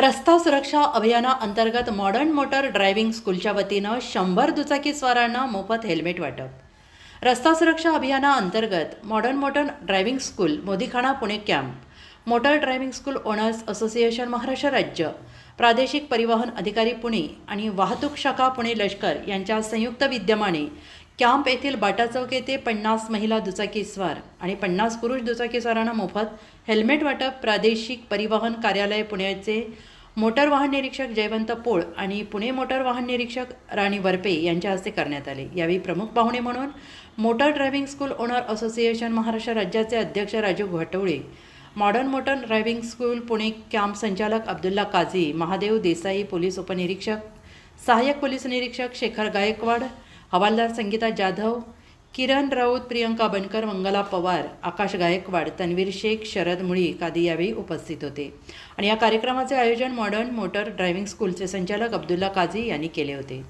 रस्ता सुरक्षा अभियानाअंतर्गत मॉडर्न मोटर ड्रायव्हिंग स्कूलच्या वतीनं शंभर दुचाकीस्वारांना मोफत हेल्मेट वाटप. रस्ता सुरक्षा अभियानाअंतर्गत modern motor driving school Modikhana Pune camp motor driving school owners association Maharashtra राज्य. प्रादेशिक परिवहन अधिकारी पुणे आणि वाहतूक शाखा पुणे लष्कर यांच्या संयुक्त विद्यमाने कॅम्प येथील बाटा चौक येथे पन्नास महिला दुचाकीस्वार आणि पन्नास पुरुष दुचाकीस्वारांना मोफत हेल्मेट वाटप प्रादेशिक परिवहन कार्यालय पुण्याचे मोटर वाहन निरीक्षक जयवंत पोळ आणि पुणे मोटर वाहन निरीक्षक राणी वरपे यांच्या हस्ते करण्यात आले. यावेळी प्रमुख पाहुणे म्हणून motor driving school owner association Maharashtra राज्याचे अध्यक्ष Raju Ghatwale modern motor driving school Pune camp संचालक अब्दुल्ला काझी महादेव देसाई पोलीस उपनिरीक्षक सहाय्यक पोलीस निरीक्षक शेखर गायकवाड हवालदार संगीता जाधव किरण राऊत प्रियंका बनकर मंगला पवार आकाश गायकवाड तन्वीर शेख शरद मुळीक आदी यावेळी उपस्थित होते. आणि या कार्यक्रमाचे आयोजन मॉडर्न मोटर ड्रायव्हिंग स्कूलचे संचालक अब्दुल्ला काझी यांनी केले होते.